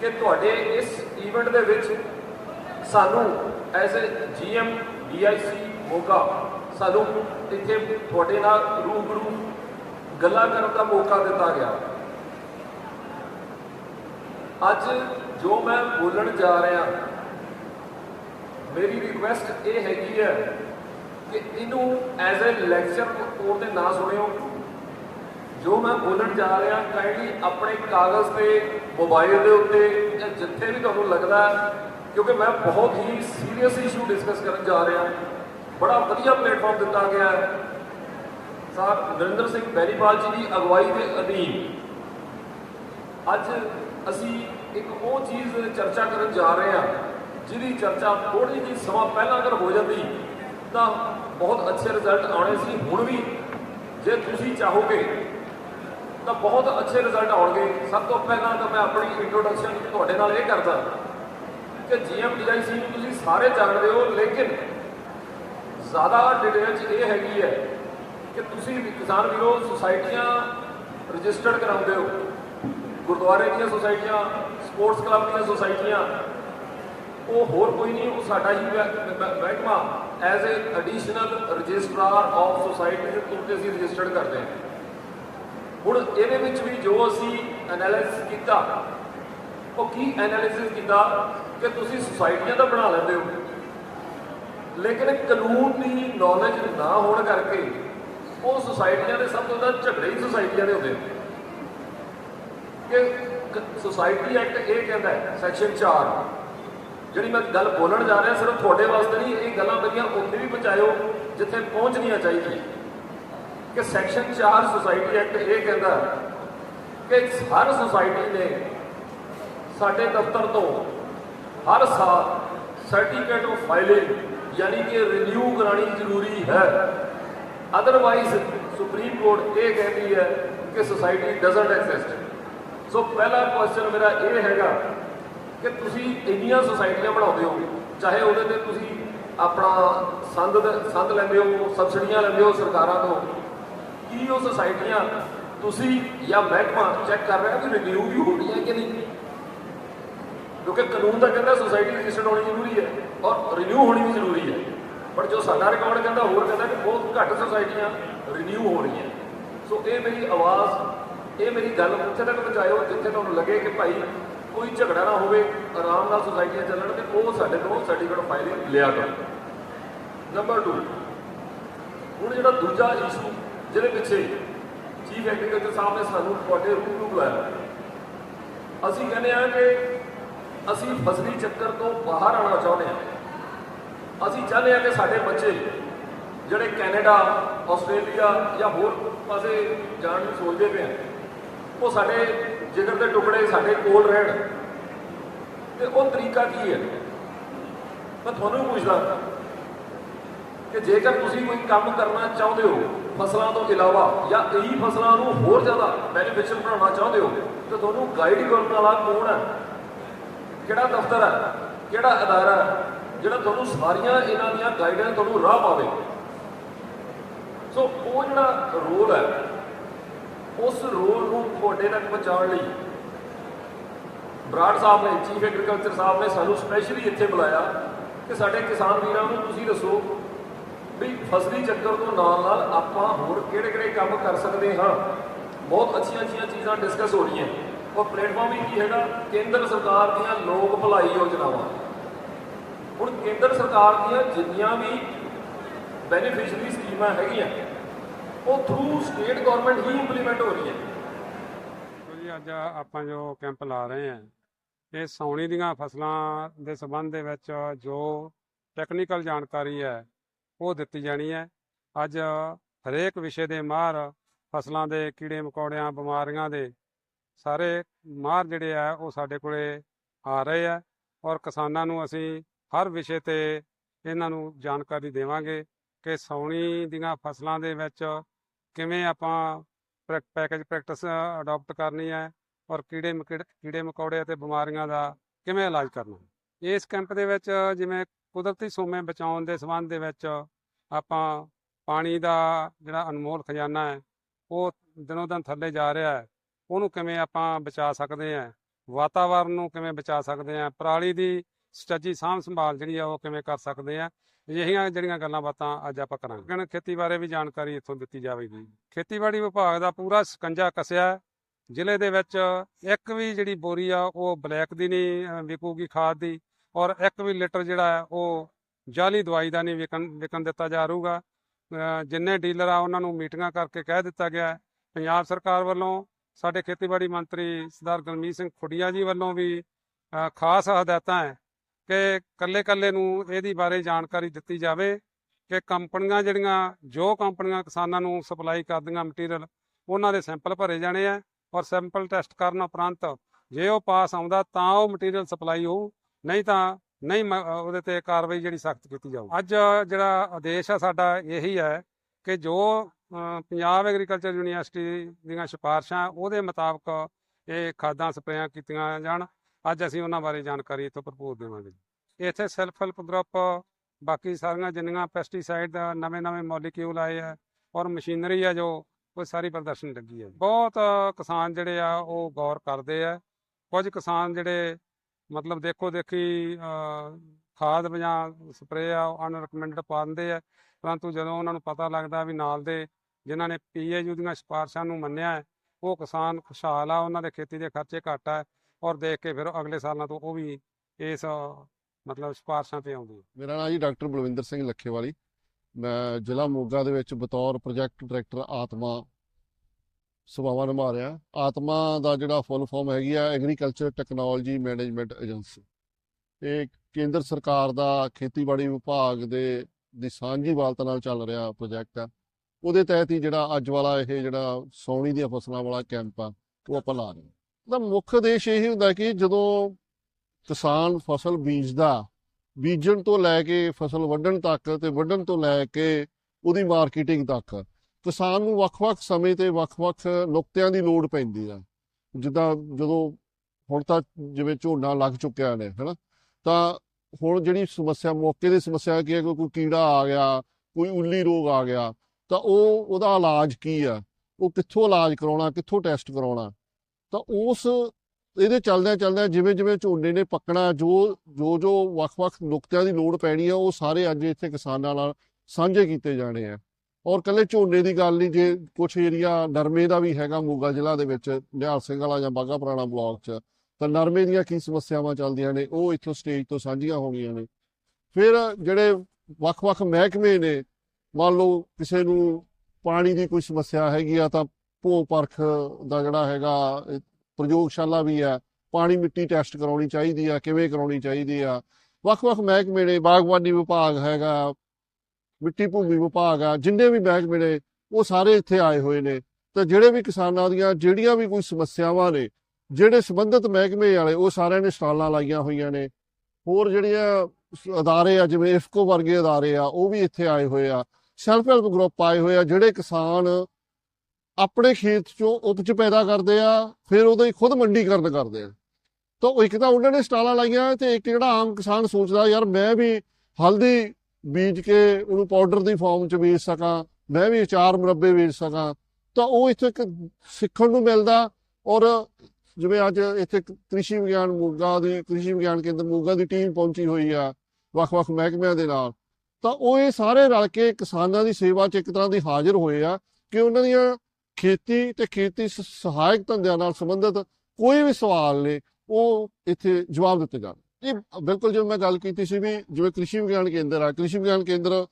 ਕਿ ਤੁਹਾਡੇ ਇਸ ਈਵੈਂਟ ਦੇ ਵਿੱਚ ਸਾਨੂੰ ਐਜ਼ ਅ ਜੀਐਮ ਡੀਆਈਸੀ ਮੌਕਾ, ਸਾਨੂੰ ਇੱਥੇ ਤੁਹਾਡੇ ਨਾਲ ਰੂਬਰੂ ਗੱਲਾਂ ਕਰਨ ਦਾ ਮੌਕਾ ਦਿੱਤਾ ਗਿਆ। ਅੱਜ ਜੋ ਮੈਂ ਬੋਲਣ ਜਾ ਰਿਹਾ ਮੇਰੀ ਰਿਕੁਐਸਟ ਇਹ ਹੈਗੀ ਹੈ ਕਿ ਇਹਨੂੰ ਐਜ਼ ਅ ਲੈਕਚਰ ਤੌਰ ਤੇ ਨਾ ਸੁਣਿਓ। ਜੋ ਮੈਂ ਬੋਲਣ ਜਾ ਰਿਹਾ ਕਾਈਂਡਲੀ ਆਪਣੇ ਕਾਗਜ਼ ਤੇ ਮੋਬਾਈਲ ਦੇ ਉੱਤੇ ਜਾਂ ਜਿੱਥੇ ਵੀ ਤੁਹਾਨੂੰ ਲੱਗਦਾ ਕਿਉਂਕਿ ਮੈਂ ਬਹੁਤ ਹੀ ਸੀਰੀਅਸ ਇਸ਼ੂ ਡਿਸਕਸ ਕਰਨ ਜਾ ਰਿਹਾ। ਬੜਾ ਵਧੀਆ ਪਲੇਟਫਾਰਮ ਦਿੱਤਾ ਗਿਆ ਹੈ। ਸਰ ਨਰਿੰਦਰ ਸਿੰਘ ਬੈਰੀਵਾਲ ਜੀ ਦੀ ਅਗਵਾਈ ਦੇ ਅਧੀਨ ਅੱਜ ਅਸੀਂ ਇੱਕ ਉਹ ਚੀਜ਼ ਚਰਚਾ ਕਰਨ ਜਾ ਰਹੇ ਹਾਂ। ਜਿਹਦੀ ਚਰਚਾ ਥੋੜੀ ਜਿਹੀ ਸਮਾਂ ਪਹਿਲਾਂ ਅਗਰ ਹੋ ਜਾਂਦੀ, ਤਾਂ ਬਹੁਤ ਅੱਛੇ ਰਿਜ਼ਲਟ ਆਉਣੇ ਸੀ, ਹੁਣ ਵੀ। ਜੇ ਤੁਸੀਂ ਚਾਹੋਗੇ, ਤਾਂ ਬਹੁਤ ਅੱਛੇ ਰਿਜ਼ਲਟ ਆਉਣਗੇ। ਸਭ ਤੋਂ ਪਹਿਲਾਂ ਤਾਂ ਮੈਂ ਆਪਣੀ ਇੰਟਰੋਡਕਸ਼ਨ ਤੁਹਾਡੇ ਨਾਲ ਇਹ ਕਰਦਾ ਕਿ ਜੀਐਮ ਡੀਆਈਸੀ ਨੂੰ ਤੁਸੀਂ ਸਾਰੇ ਜਾਣਦੇ ਹੋ, ਲੇਕਿਨ ਜ਼ਿਆਦਾ ਡਿਟੇਲ ਚ ਇਹ ਹੈਗੀ ਹੈ ਕਿ ਤੁਸੀਂ ਕਿਸਾਨ ਵੀਰੋ ਸੁਸਾਇਟੀਆਂ ਰਜਿਸਟਰਡ ਕਰਾਉਂਦੇ ਹੋ। ਗੁਰਦੁਆਰੇ ਦੀਆਂ ਸੁਸਾਇਟੀਆਂ ਸਪੋਰਟਸ ਕਲੱਬ ਦੀਆਂ ਸੁਸਾਇਟੀਆਂ ਉਹ ਹੋਰ ਕੋਈ ਨਹੀਂ, ਉਹ ਸਾਡਾ ਹੀ ਮਹਿਕਮਾ as uh additional registrar of society ਦੇ ਤੌਰ ਤੇ ਅਸੀਂ ਰਜਿਸਟਰਡ ਕਰਦੇ ਹਾਂ। ਹੁਣ ਇਹਦੇ ਵਿੱਚ ਵੀ ਜੋ ਅਸੀਂ ਐਨਾਲਿਸਿਸ ਕੀਤਾ, ਉਹ ਕੀ ਐਨਾਲਿਸਿਸ ਕੀਤਾ ਕਿ ਤੁਸੀਂ ਸੁਸਾਇਟੀਆਂ ਤਾਂ ਬਣਾ ਲੈਂਦੇ ਹੋ। ਲੇਕਿਨ ਕਾਨੂੰਨ ਦੀ ਨੌਲੇਜ ਨਾ ਹੋਣ ਕਰਕੇ ਉਹ ਸੁਸਾਇਟੀਆਂ ਦੇ ਸਭ ਤੋਂ ਜ਼ਿਆਦਾ ਝਗੜੇ ਹੀ ਸੁਸਾਇਟੀਆਂ ਦੇ ਹੁੰਦੇ ਨੇ। ਕਿ ਸੁਸਾਇਟੀ ਐਕਟ ਇਹ ਕਹਿੰਦਾ ਹੈ ਸੈਕਸ਼ਨ 4 ਜਿਹੜੀ ਮੈਂ ਗੱਲ ਬੋਲਣ ਜਾ ਰਿਹਾ, ਸਿਰਫ ਤੁਹਾਡੇ ਵਾਸਤੇ ਨਹੀਂ, ਇਹ ਗੱਲਾਂ ਮੇਰੀਆਂ ਉੱਥੇ ਵੀ ਪਹੁੰਚਾਇਓ, ਜਿੱਥੇ ਪਹੁੰਚਣੀਆਂ ਚਾਹੀਦੀਆਂ। ਕਿ ਸੈਕਸ਼ਨ 4 ਸੁਸਾਇਟੀ ਐਕਟ ਇਹ ਕਹਿੰਦਾ ਕਿ ਹਰ ਸੁਸਾਇਟੀ ਨੇ ਸਾਡੇ ਦਫ਼ਤਰ ਤੋਂ ਹਰ ਸਾਲ ਸਰਟੀਫਿਕੇਟ ਆਫ ਫਾਈਲਿੰਗ ਯਾਨੀ ਕਿ ਰਿਨਿਊ ਕਰਾਣੀ ਜ਼ਰੂਰੀ ਹੈ। ਅਦਰਵਾਈਜ਼ ਸੁਪਰੀਮ ਕੋਰਟ ਇਹ ਕਹਿੰਦੀ ਹੈ ਕਿ ਸੁਸਾਇਟੀ ਡਸਨਟ ਐਗਜ਼ਿਸਟ ਸੋ ਪਹਿਲਾ ਕੁਐਸਚਨ ਮੇਰਾ ਇਹ ਹੈਗਾ ਕਿ ਤੁਸੀਂ ਇੰਨੀਆਂ ਸੁਸਾਇਟੀਆਂ ਬਣਾਉਂਦੇ ਹੋ ਚਾਹੇ ਉਹਦੇ ਤੇ ਤੁਸੀਂ ਆਪਣਾ ਸੰਦ ਸੰਦ ਲੈਂਦੇ ਹੋ, ਸਬਸਿਡੀਆਂ ਲੈਂਦੇ ਹੋ ਸਰਕਾਰਾਂ ਤੋਂ, ਕੀ ਉਹ ਸੁਸਾਇਟੀਆਂ ਤੁਸੀਂ ਜਾਂ ਮਹਿਕਮਾ ਚੈੱਕ ਕਰ ਰਿਹਾ ਕਿ ਰਿਨਿਊ ਵੀ ਹੋ ਰਹੀ ਹੈ ਕਿ ਨਹੀਂ? ਕਿਉਂਕਿ ਕਾਨੂੰਨ ਤਾਂ ਕਹਿੰਦਾ ਸੁਸਾਇਟੀ ਰਜਿਸਟਰਡ ਹੋਣੀ ਜ਼ਰੂਰੀ ਹੈ ਔਰ ਰਿਨਿਊ ਹੋਣੀ ਵੀ ਜ਼ਰੂਰੀ ਹੈ। ਪਰ ਜੋ ਸਾਡਾ ਰਿਕਾਰਡ ਕਹਿੰਦਾ, ਹੋਰ ਕਹਿੰਦਾ ਕਿ ਬਹੁਤ ਘੱਟ ਸੁਸਾਇਟੀਆਂ ਰਿਨਿਊ ਹੋ ਰਹੀਆਂ। ਸੋ ਇਹ ਮੇਰੀ ਆਵਾਜ਼, ਇਹ ਮੇਰੀ ਗੱਲ ਉੱਥੇ ਤੱਕ ਪਹੁੰਚਾਇਓ ਜਿੱਥੇ ਤੁਹਾਨੂੰ ਲੱਗੇ ਕਿ ਭਾਈ ਕੋਈ ਝਗੜਾ ਨਾ ਹੋਵੇ, ਆਰਾਮ ਨਾਲ ਸੁਸਾਇਟੀਆਂ ਚੱਲਣ ਤੇ ਉਹ ਸਾਡੇ ਕੋਲ ਸਰਟੀਫਿਕੇਟ ਫਾਈਲਿੰਗ ਲਿਆ ਕਰ। ਨੰਬਰ 2 ਹੁਣ ਜਿਹੜਾ ਦੂਜਾ ਇਸ਼ੂ ਜਿਹਦੇ ਪਿੱਛੇ ਚੀਫ ਐਗਰੀਕਲਚਰ ਸਾਹਿਬ ਨੇ ਸਾਨੂੰ ਤੁਹਾਡੇ ਰੂਬਰੂ ਬੁਲਾਇਆ। ਅਸੀਂ ਕਹਿੰਦੇ ਆ ਕਿ ਅਸੀਂ ਫਸਲੀ ਚੱਕਰ ਤੋਂ ਬਾਹਰ ਆਉਣਾ ਚਾਹੁੰਦੇ ਹਾਂ। ਅਸੀਂ ਚਾਹੁੰਦੇ ਹਾਂ ਕਿ ਸਾਡੇ ਬੱਚੇ ਜਿਹੜੇ ਕੈਨੇਡਾ, ਆਸਟ੍ਰੇਲੀਆ ਜਾਂ ਹੋਰ ਪਾਸੇ ਜਾਣ ਨੂੰ ਸੋਚਦੇ ਪਏ ਆ ਉਹ ਸਾਡੇ ਜਿਗਰ ਦੇ ਟੁਕੜੇ ਸਾਡੇ ਕੋਲ ਰਹਿਣ। ਤੇ ਉਹ ਤਰੀਕਾ ਕੀ ਹੈ? ਮੈਂ ਤੁਹਾਨੂੰ ਪੁੱਛਦਾ ਕਿ ਜੇਕਰ ਤੁਸੀਂ ਕੋਈ ਕੰਮ ਕਰਨਾ ਚਾਹੁੰਦੇ ਹੋ, ਫਸਲਾਂ ਤੋਂ ਇਲਾਵਾ ਜਾਂ ਇਹੀ ਫਸਲਾਂ ਨੂੰ ਹੋਰ ਜ਼ਿਆਦਾ ਬੈਨੀਫੀਸ਼ੀਅਲ ਬਣਾਉਣਾ ਚਾਹੁੰਦੇ ਹੋ, ਤਾਂ ਤੁਹਾਨੂੰ ਗਾਈਡ ਕਰਨ ਵਾਲਾ ਕੌਣ ਹੈ? ਕਿਹੜਾ ਦਫ਼ਤਰ ਹੈ? ਕਿਹੜਾ ਅਦਾਰਾ ਹੈ? ਜਿਹੜਾ ਤੁਹਾਨੂੰ ਸਾਰੀਆਂ ਇਹਨਾਂ ਦੀਆਂ ਗਾਈਡਾਂ ਤੁਹਾਨੂੰ ਰਾਹ ਪਾਵੇ। ਸੋ ਉਹ ਜਿਹੜਾ ਰੋਲ ਹੈ ਉਸ ਰੋਲ ਨੂੰ ਤੁਹਾਡੇ ਤੱਕ ਪਹੁੰਚਾਉਣ ਲਈ ਬਰਾੜ ਸਾਹਿਬ ਨੇ ਚੀਫ ਐਗਰੀਕਲਚਰ ਸਾਹਿਬ ਨੇ ਸਾਨੂੰ ਸਪੈਸ਼ਲੀ ਇੱਥੇ ਬੁਲਾਇਆ ਕਿ ਸਾਡੇ ਕਿਸਾਨ ਵੀਰਾਂ ਨੂੰ ਤੁਸੀਂ ਦੱਸੋ ਵੀ ਫਸਲੀ ਚੱਕਰ ਤੋਂ ਨਾਲ ਨਾਲ ਆਪਾਂ ਹੋਰ ਕਿਹੜੇ ਕਿਹੜੇ ਕੰਮ ਕਰ ਸਕਦੇ ਹਾਂ। ਬਹੁਤ ਅੱਛੀਆਂ ਅੱਛੀਆਂ ਚੀਜ਼ਾਂ ਡਿਸਕਸ ਹੋ ਰਹੀਆਂ। ਉਹ ਪਲੇਟਫਾਰਮ ਵੀ ਕੀ ਹੈਗਾ? ਕੇਂਦਰ ਸਰਕਾਰ ਦੀਆਂ ਲੋਕ ਭਲਾਈ ਯੋਜਨਾਵਾਂ। ਹੁਣ ਕੇਂਦਰ ਸਰਕਾਰ ਦੀਆਂ ਜਿੰਨੀਆਂ ਵੀ ਬੈਨੀਫੀਸ਼ੀਅਰੀ ਸਕੀਮਾਂ ਹੈਗੀਆਂ ਉਹ ਥਰੂ ਸਟੇਟ ਗਵਰਨਮੈਂਟ ਹੀ ਇੰਪਲੀਮੈਂਟ ਹੋ ਰਹੀਆਂ ਦੇਖੋ ਜੀ, ਅੱਜ ਆਪਾਂ ਜੋ ਕੈਂਪ ਲਾ ਰਹੇ ਹਾਂ, ਇਹ ਸਾਉਣੀ ਦੀਆਂ ਫਸਲਾਂ ਦੇ ਸੰਬੰਧ ਦੇ ਵਿੱਚ ਜੋ ਟੈਕਨੀਕਲ ਜਾਣਕਾਰੀ ਹੈ, ਉਹ ਦਿੱਤੀ ਜਾਣੀ ਹੈ। ਅੱਜ ਹਰੇਕ ਵਿਸ਼ੇ ਦੇ ਮਾਹਰ ਫਸਲਾਂ ਦੇ ਕੀੜੇ ਮਕੌੜਿਆਂ, ਬਿਮਾਰੀਆਂ ਦੇ ਸਾਰੇ ਮਾਹਰ ਜਿਹੜੇ ਆ, ਉਹ ਸਾਡੇ ਕੋਲੇ ਆ ਰਹੇ ਆ ਔਰ ਕਿਸਾਨਾਂ ਨੂੰ ਅਸੀਂ ਹਰ ਵਿਸ਼ੇ ਤੇ ਇਹਨਾਂ ਨੂੰ ਜਾਣਕਾਰੀ ਦੇਵਾਂਗੇ ਕਿ ਸਾਉਣੀ ਦੀਆਂ ਫਸਲਾਂ ਦੇ ਵਿੱਚ ਕਿਵੇਂ ਆਪਾਂ ਪ੍ਰੈਕ- ਪੈਕੇਜ ਪ੍ਰੈਕਟਿਸ ਅਡਾਪਟ ਕਰਨੀ ਹੈ ਔਰ ਕੀੜੇ ਮਕੜ- ਕੀੜੇ ਮਕੌੜੇ ਅਤੇ ਬਿਮਾਰੀਆਂ ਦਾ ਕਿਵੇਂ ਇਲਾਜ ਕਰਨਾ ਇਸ ਕੈਂਪ ਦੇ ਵਿੱਚ ਜਿਵੇਂ ਕੁਦਰਤੀ ਸੋਮੇ ਬਚਾਉਣ ਦੇ ਸੰਬੰਧ ਦੇ ਵਿੱਚ ਆਪਾਂ ਪਾਣੀ ਦਾ ਜਿਹੜਾ ਅਨਮੋਲ ਖਜ਼ਾਨਾ ਹੈ, ਉਹ ਦਿਨੋਂ ਦਿਨ ਥੱਲੇ ਜਾ ਰਿਹਾ ਹੈ, ਉਹਨੂੰ ਕਿਵੇਂ ਆਪਾਂ ਬਚਾ ਸਕਦੇ ਹਾਂ, ਵਾਤਾਵਰਨ ਨੂੰ ਕਿਵੇਂ ਬਚਾ ਸਕਦੇ ਹਾਂ, ਪਰਾਲੀ ਦੀ ਸਟੱਜੀ ਸਾਂਭ ਸੰਭਾਲ ਜਿਹੜੀ ਆ ਉਹ ਕਿਵੇਂ ਕਰ ਸਕਦੇ ਆ ਅਜਿਹੀਆਂ ਜਿਹੜੀਆਂ ਗੱਲਾਂ ਬਾਤਾਂ ਅੱਜ ਆਪਾਂ ਕਰਾਂਗੇ। ਹੁਣ ਖੇਤੀ ਬਾਰੇ ਵੀ ਜਾਣਕਾਰੀ ਇੱਥੋਂ ਦਿੱਤੀ ਜਾਵੇਗੀ। ਖੇਤੀਬਾੜੀ ਵਿਭਾਗ ਦਾ ਪੂਰਾ ਸਕੰਜਾ ਕਸਿਆ। ਜ਼ਿਲ੍ਹੇ ਦੇ ਵਿੱਚ ਇੱਕ ਵੀ ਜਿਹੜੀ ਬੋਰੀ ਆ, ਉਹ ਬਲੈਕ ਦੀ ਨਹੀਂ ਵਿਕੂਗੀ ਖਾਦ ਦੀ ਔਰ ਇੱਕ ਵੀ ਲੀਟਰ ਜਿਹੜਾ ਉਹ ਜਾਲੀ ਦਵਾਈ ਦਾ ਨਹੀਂ ਵਿਕਣ ਵਿਕਣ ਦਿੱਤਾ ਜਾ ਰਹੂਗਾ ਜਿੰਨੇ ਡੀਲਰ ਆ, ਉਹਨਾਂ ਨੂੰ ਮੀਟਿੰਗਾਂ ਕਰਕੇ ਕਹਿ ਦਿੱਤਾ ਗਿਆ ਪੰਜਾਬ ਸਰਕਾਰ ਵੱਲੋਂ ਸਾਡੇ ਖੇਤੀਬਾੜੀ ਮੰਤਰੀ ਸਰਦਾਰ ਗੁਰਮੀਤ ਸਿੰਘ ਖੁੱਡੀਆ ਜੀ ਵੱਲੋਂ ਵੀ ਖਾਸ ਹਦਾਇਤਾਂ ਹੈ ਕਿ ਕੱਲੇ ਕੱਲੇ ਨੂੰ ਇਹਦੀ ਬਾਰੇ ਜਾਣਕਾਰੀ ਦਿੱਤੀ ਜਾਵੇ ਕਿ ਕੰਪਨੀਆਂ ਜਿਹੜੀਆਂ, ਜੋ ਕੰਪਨੀਆਂ ਕਿਸਾਨਾਂ ਨੂੰ ਸਪਲਾਈ ਕਰਦੀਆਂ ਮਟੀਰੀਅਲ ਉਹਨਾਂ ਦੇ ਸੈਂਪਲ ਭਰੇ ਜਾਣੇ ਆ ਔਰ ਸੈਂਪਲ ਟੈਸਟ ਕਰਨ ਉਪਰੰਤ ਜੇ ਉਹ ਪਾਸ ਆਉਂਦਾ ਤਾਂ ਉਹ ਮਟੀਰੀਅਲ ਸਪਲਾਈ ਹੋਊ, ਨਹੀਂ ਤਾਂ ਨਹੀਂ ਮ- ਉਹਦੇ ਤੇ ਕਾਰਵਾਈ ਜਿਹੜੀ ਸਖਤ ਕੀਤੀ ਜਾਊ। ਅੱਜ ਜਿਹੜਾ ਆਦੇਸ਼ ਆ ਸਾਡਾ ਇਹੀ ਹੈ ਕਿ ਜੋ ਪੰਜਾਬ ਐਗਰੀਕਲਚਰ ਯੂਨੀਵਰਸਿਟੀ ਦੀਆਂ ਸਿਫਾਰਸ਼ਾਂ ਉਹਦੇ ਮੁਤਾਬਕ ਇਹ ਖਾਦਾਂ ਸਪਰੇਆਂ ਕੀਤੀਆਂ ਜਾਣ ਅੱਜ ਅਸੀਂ ਉਹਨਾਂ ਬਾਰੇ ਜਾਣਕਾਰੀ ਇੱਥੋਂ ਭਰਪੂਰ ਦੇਵਾਂਗੇ ਇੱਥੇ ਸੈਲਫ ਹੈਲਪ ਗਰੁੱਪ ਬਾਕੀ ਸਾਰੀਆਂ ਜਿੰਨੀਆਂ ਪੈਸਟੀਸਾਈਡ ਨਵੇਂ ਨਵੇਂ ਮੋਲੀਕਿਊਲ ਆਏ ਆ ਔਰ ਮਸ਼ੀਨਰੀ ਆ ਜੋ, ਉਹ ਸਾਰੀ ਪ੍ਰਦਰਸ਼ਨ ਲੱਗੀ ਹੈ ਬਹੁਤ ਕਿਸਾਨ ਜਿਹੜੇ ਆ, ਉਹ ਗੌਰ ਕਰਦੇ ਆ। ਕੁਝ ਕਿਸਾਨ ਜਿਹੜੇ ਮਤਲਬ ਦੇਖੋ ਦੇਖੀ ਖਾਦ ਜਾਂ ਸਪਰੇਅ ਆ ਅਨਰეკਮੈਂਡਡ ਪਾ ਦਿੰਦੇ ਆ। ਪਰੰਤੂ ਜਦੋਂ ਉਹਨਾਂ ਨੂੰ ਪਤਾ ਲੱਗਦਾ ਵੀ ਨਾਲ ਦੇ ਜਿਨ੍ਹਾਂ ਨੇ ਪੀਏਯੂ ਦੀਆਂ ਸਿਫਾਰਸ਼ਾਂ ਨੂੰ ਮੰਨਿਆ ਹੈ ਉਹ ਕਿਸਾਨ ਖੁਸ਼ਹਾਲ ਆ, ਉਹਨਾਂ ਦੇ ਖੇਤੀ ਦੇ ਖਰਚੇ ਘੱਟ ਆ। ਔਰ ਦੇਖ ਕੇ ਫਿਰ ਅਗਲੇ ਸਾਲਾਂ ਤੋਂ ਉਹ ਵੀ ਇਸ, ਮਤਲਬ ਸਿਫਾਰਸ਼ਾਂ ਤੇ ਆਉਂਦੇ ਮੇਰਾ ਨਾਮ ਜੀ ਡਾਕਟਰ ਬਲਵਿੰਦਰ ਸਿੰਘ ਲੱਖੇਵਾਲੀ। ਮੈਂ ਜ਼ਿਲ੍ਹਾ ਮੋਗਾ ਦੇ ਵਿੱਚ ਬਤੌਰ ਪ੍ਰੋਜੈਕਟ ਡਾਇਰੈਕਟਰ ਆਤਮਾ ਸੇਵਾਵਾਂ ਨਿਭਾ ਰਿਹਾ। ਆਤਮਾ ਦਾ ਜਿਹੜਾ ਫੁੱਲ ਫਾਰਮ ਹੈਗੀ ਆ, ਐਗਰੀਕਲਚਰ ਟੈਕਨੋਲੋਜੀ ਮੈਨੇਜਮੈਂਟ ਏਜੰਸੀ। ਇਹ ਕੇਂਦਰ ਸਰਕਾਰ ਦਾ ਖੇਤੀਬਾੜੀ ਵਿਭਾਗ ਦੇ, ਦੀ ਸਾਂਝੀ ਵਾਲਤ ਨਾਲ ਚੱਲ ਰਿਹਾ ਪ੍ਰੋਜੈਕਟ ਆ। ਉਹਦੇ ਤਹਿਤ ਹੀ ਜਿਹੜਾ ਅੱਜ ਵਾਲਾ ਇਹ ਜਿਹੜਾ ਸੌਣੀ ਦੀਆਂ ਫਸਲਾਂ ਵਾਲਾ ਕੈਂਪ ਆ, ਉਹ ਆਪਾਂ ਲਾ ਰਹੇ ਹਾਂ। ਦਾ ਮੁੱਖ ਉਦੇਸ਼ ਇਹ ਹੁੰਦਾ ਕਿ ਜਦੋਂ ਕਿਸਾਨ ਫਸਲ ਬੀਜਦਾ, ਬੀਜਣ ਤੋਂ ਲੈ ਕੇ ਫਸਲ ਵੱਢਣ ਤੱਕ ਤੇ ਵੱਢਣ ਤੋਂ ਲੈ ਕੇ ਉਹਦੀ ਮਾਰਕੀਟਿੰਗ ਤੱਕ, ਕਿਸਾਨ ਨੂੰ ਵੱਖ-ਵੱਖ ਸਮੇਂ ਤੇ ਵੱਖ-ਵੱਖ ਨੁਕਤਿਆਂ ਦੀ ਲੋੜ ਪੈਂਦੀ ਆ। ਜਿੱਦਾਂ ਜਦੋਂ ਹੁਣ ਤਾਂ ਜਿਵੇਂ ਝੋਨਾ ਲੱਗ ਚੁੱਕਿਆ ਨੇ, ਹਨਾ? ਤਾਂ ਹੁਣ ਜਿਹੜੀ ਸਮੱਸਿਆ, ਮੌਕੇ ਦੀ ਸਮੱਸਿਆ ਕੀ ਹੈ ਕਿ ਕੋਈ ਕੀੜਾ ਆ ਗਿਆ, ਕੋਈ ਉੱਲੀ ਰੋਗ ਆ ਗਿਆ, ਤਾਂ ਉਹ, ਉਹਦਾ ਇਲਾਜ ਕੀ ਆ? ਉਹ ਕਿੱਥੋਂ ਇਲਾਜ ਕਰਾਉਣਾ, ਕਿੱਥੋਂ ਟੈਸਟ ਕਰਾਉਣਾ? ਤਾਂ ਉਸ ਇਹਦੇ ਚੱਲਦਿਆਂ ਚੱਲਦਿਆਂ ਜਿਵੇਂ ਜਿਵੇਂ ਝੋਨੇ ਨੇ ਪੱਕਣਾ, ਜੋ ਜੋ ਜੋ ਵੱਖ-ਵੱਖ ਨੁਕਤਿਆਂ ਦੀ ਲੋੜ ਪੈਣੀ ਆ, ਉਹ ਸਾਰੇ ਅੱਜ ਇੱਥੇ ਕਿਸਾਨਾਂ ਨਾਲ ਸਾਂਝੇ ਕੀਤੇ ਜਾਣੇ ਆ। ਔਰ ਕੱਲੇ ਝੋਨੇ ਦੀ ਗੱਲ ਨਹੀਂ, ਜੇ ਕੁਛ ਏਰੀਆ ਨਰਮੇ ਦਾ ਵੀ ਹੈਗਾ ਮੋਗਾ ਜ਼ਿਲ੍ਹਾ ਦੇ ਵਿੱਚ, ਨਿਹਾਲ ਸਿੰਘ ਵਾਲਾ ਜਾਂ ਬਾਗਾ ਪੁਰਾਣਾ ਬਲਾਕ 'ਚ, ਤਾਂ ਨਰਮੇ ਦੀਆਂ ਕੀ ਸਮੱਸਿਆਵਾਂ ਚੱਲਦੀਆਂ ਨੇ, ਉਹ ਇੱਥੋਂ ਸਟੇਜ ਤੋਂ ਸਾਂਝੀਆਂ ਹੋਣੀਆਂ ਨੇ। ਫਿਰ ਜਿਹੜੇ ਵੱਖ-ਵੱਖ ਮਹਿਕਮੇ ਨੇ, ਮੰਨ ਲਓ ਕਿਸੇ ਨੂੰ ਪਾਣੀ ਦੀ ਕੋਈ ਸਮੱਸਿਆ ਹੈਗੀ ਆ, ਤਾਂ ਭੂ ਪਰਖ ਦਾ ਜਿਹੜਾ ਹੈਗਾ ਪ੍ਰਯੋਗਸ਼ਾਲਾ ਵੀ ਆ ਪਾਣੀ ਮਿੱਟੀ ਟੈਸਟ ਕਰਾਉਣੀ ਚਾਹੀਦੀ ਆ, ਕਿਵੇਂ ਕਰਾਉਣੀ ਚਾਹੀਦੀ ਆ। ਵੱਖ-ਵੱਖ ਮਹਿਕਮੇ ਨੇ, ਬਾਗਬਾਨੀ ਵਿਭਾਗ ਹੈਗਾ, ਮਿੱਟੀ ਭੂਮੀ ਵਿਭਾਗ ਆ, ਜਿੰਨੇ ਵੀ ਮਹਿਕਮੇ ਨੇ, ਉਹ ਸਾਰੇ ਇੱਥੇ ਆਏ ਹੋਏ ਨੇ। ਤੇ ਜਿਹੜੇ ਵੀ ਕਿਸਾਨਾਂ ਦੀਆਂ ਜਿਹੜੀਆਂ ਵੀ ਕੋਈ ਸਮੱਸਿਆਵਾਂ ਨੇ, ਜਿਹੜੇ ਸੰਬੰਧਿਤ ਮਹਿਕਮੇ ਵਾਲੇ, ਉਹ ਸਾਰਿਆਂ ਨੇ ਸਟਾਲਾਂ ਲਾਈਆਂ ਹੋਈਆਂ ਨੇ। ਹੋਰ ਜਿਹੜੀਆਂ ਅਦਾਰੇ ਆ, ਜਿਵੇਂ ਇਫਕੋ ਵਰਗੇ ਅਦਾਰੇ ਆ, ਉਹ ਵੀ ਇੱਥੇ ਆਏ ਹੋਏ ਆ। ਸੈਲਫ ਹੈਲਪ ਗਰੁੱਪ ਆਏ ਹੋਏ ਆ, ਜਿਹੜੇ ਕਿਸਾਨ ਆਪਣੇ ਖੇਤ ਚੋਂ ਉਪਜ ਪੈਦਾ ਕਰਦੇ ਆ, ਫਿਰ ਉਹਦੇ ਖੁਦ ਮੰਡੀਕਰਨ ਕਰਦੇ ਆ। ਤਾਂ ਉਹ ਇੱਕ ਤਾਂ ਉਹਨਾਂ ਨੇ ਸਟਾਲਾਂ ਲਾਈਆਂ ਤੇ ਇੱਕ ਜਿਹੜਾ ਆਮ ਕਿਸਾਨ ਸੋਚਦਾ, ਯਾਰ ਮੈਂ ਵੀ ਹਲਦੀ ਬੀਜ ਕੇ ਉਹਨੂੰ ਪਾਊਡਰ ਦੀ ਫਾਰਮ ਚ ਵੇਚ ਸਕਾਂ, ਮੈਂ ਵੀ ਅਚਾਰ ਮੁਰੱਬੇ ਵੇਚ ਸਕਾਂ। ਤਾਂ ਉਹ ਇੱਥੇ ਇੱਕ ਸਿੱਖਣ ਨੂੰ ਮਿਲਦਾ ਔਰ ਜਿਵੇਂ ਅੱਜ ਇੱਥੇ ਕ੍ਰਿਸ਼ੀ ਵਿਗਿਆਨ ਮੋਗਾ ਦੀ, ਕ੍ਰਿਸ਼ੀ ਵਿਗਿਆਨ ਕੇਂਦਰ ਮੋਗਾ ਦੀ ਟੀਮ ਪਹੁੰਚੀ ਹੋਈ ਆ, ਵੱਖ-ਵੱਖ ਮਹਿਕਮਿਆਂ ਦੇ ਨਾਲ। ਤਾਂ ਉਹ ਇਹ ਸਾਰੇ ਰਲ ਕੇ ਕਿਸਾਨਾਂ ਦੀ ਸੇਵਾ 'ਚ ਇੱਕ ਤਰ੍ਹਾਂ ਦੀ ਹਾਜ਼ਰ ਹੋਏ ਆ ਕਿ ਉਹਨਾਂ ਦੀਆਂ ਖੇਤੀ ਤੇ ਖੇਤੀ ਸਹਾਇਕ ਧੰਦਿਆਂ ਨਾਲ ਸੰਬੰਧਿਤ ਕੋਈ ਵੀ ਸਵਾਲ ਨੇ, ਉਹ ਇੱਥੇ ਜਵਾਬ ਦਿੱਤੇ ਜਾਣ। ਇਹ ਬਿਲਕੁਲ ਜਿਵੇਂ ਮੈਂ ਗੱਲ ਕੀਤੀ ਸੀ ਵੀ ਜਿਵੇਂ ਕ੍ਰਿਸ਼ੀ ਵਿਗਿਆਨ ਕੇਂਦਰ ਆ, ਕ੍ਰਿਸ਼ੀ ਵਿਗਿਆਨ ਕੇਂਦਰ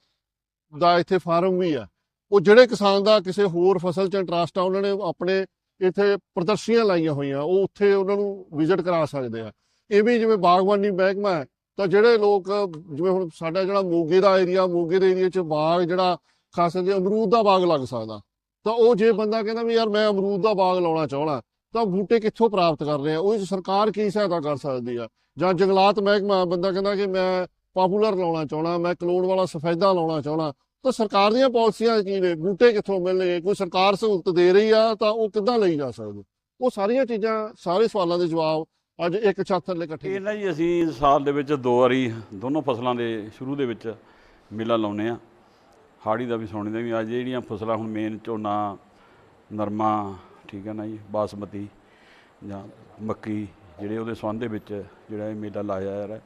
ਦਾ ਇੱਥੇ ਫਾਰਮ ਵੀ ਆ। ਉਹ ਜਿਹੜੇ ਕਿਸਾਨ ਦਾ ਕਿਸੇ ਹੋਰ ਫਸਲ 'ਚ ਇੰਟਰਸਟ ਆ, ਉਹਨਾਂ ਨੇ ਆਪਣੇ ਇੱਥੇ ਪ੍ਰਦਰਸ਼ਨੀਆਂ ਲਾਈਆਂ ਹੋਈਆਂ, ਉਹ ਉੱਥੇ ਉਹਨਾਂ ਨੂੰ ਵਿਜ਼ਿਟ ਕਰਾ ਸਕਦੇ ਆ। ਇਹ ਵੀ ਜਿਵੇਂ ਬਾਗਬਾਨੀ ਮਹਿਕਮਾ ਹੈ, ਤਾਂ ਜਿਹੜੇ ਲੋਕ ਜਿਵੇਂ ਹੁਣ ਸਾਡਾ ਜਿਹੜਾ ਮੋਗੇ ਦਾ ਏਰੀਆ, ਮੋਗੇ ਦੇ ਏਰੀਆ 'ਚ ਬਾਗ ਜਿਹੜਾ ਖਾਸ ਕਰਕੇ ਅਮਰੂਦ ਦਾ ਬਾਗ ਲੱਗ ਸਕਦਾ। ਤਾਂ ਉਹ ਜੇ ਬੰਦਾ ਕਹਿੰਦਾ ਵੀ ਯਾਰ ਮੈਂ ਅਮਰੂਦ ਦਾ ਬਾਗ ਲਾਉਣਾ ਚਾਹਣਾ ਤਾਂ ਬੂਟੇ ਕਿੱਥੋਂ ਪ੍ਰਾਪਤ ਕਰ ਰਹੇ ਆ? ਉਹ 'ਚ ਸਰਕਾਰ ਕੀ ਸਹਾਇਤਾ ਕਰ ਸਕਦੀ ਆ? ਜਾਂ ਜੰਗਲਾਤ ਮਹਿਕਮਾ ਬੰਦਾ ਕਹਿੰਦਾ ਕਿ ਮੈਂ ਪਾਪੂਲਰ ਲਾਉਣਾ ਚਾਹਣਾ ਮੈਂ ਕਲੋਨ ਵਾਲਾ ਸਫੈਦਾ ਲਾਉਣਾ ਚਾਹਣਾ ਤਾਂ ਸਰਕਾਰ ਦੀਆਂ ਪਾਲਿਸੀਆਂ ਕੀ ਨੇ? ਬੂਟੇ ਕਿੱਥੋਂ ਮਿਲਣਗੇ? ਕੋਈ ਸਰਕਾਰ ਸਹੂਲਤ ਦੇ ਰਹੀ ਆ ਤਾਂ ਉਹ ਕਿੱਦਾਂ ਲਈ ਜਾ ਸਕਦੇ? ਉਹ ਸਾਰੀਆਂ ਚੀਜ਼ਾਂ, ਸਾਰੇ ਸਵਾਲਾਂ ਦੇ ਜਵਾਬ ਅੱਜ ਇੱਕ ਛੱਤ ਥੱਲੇ ਇਕੱਠੇ ਇਹ ਜੀ ਅਸੀਂ ਸਾਲ ਦੇ ਵਿੱਚ ਦੋ ਵਾਰੀ ਦੋਨੋਂ ਫਸਲਾਂ ਦੇ ਸ਼ੁਰੂ ਦੇ ਵਿੱਚ ਮੇਲਾ ਲਾਉਨੇ ਆ ਹਾੜੀ ਦਾ ਵੀ ਸੌਣੀ ਦਾ ਵੀ ਅੱਜ ਜਿਹੜੀਆਂ ਫਸਲਾਂ ਹੁਣ ਮੇਨ ਝੋਨਾ, ਨਰਮਾ, ਠੀਕ ਹੈ ਨਾ ਜੀ, ਬਾਸਮਤੀ ਜਾਂ ਮੱਕੀ ਜਿਹੜੇ ਉਹਦੇ ਸੰਬੰਧ ਦੇ ਵਿੱਚ ਜਿਹੜਾ ਇਹ ਮੇਲਾ ਲਾਇਆ ਜਾ ਰਿਹਾ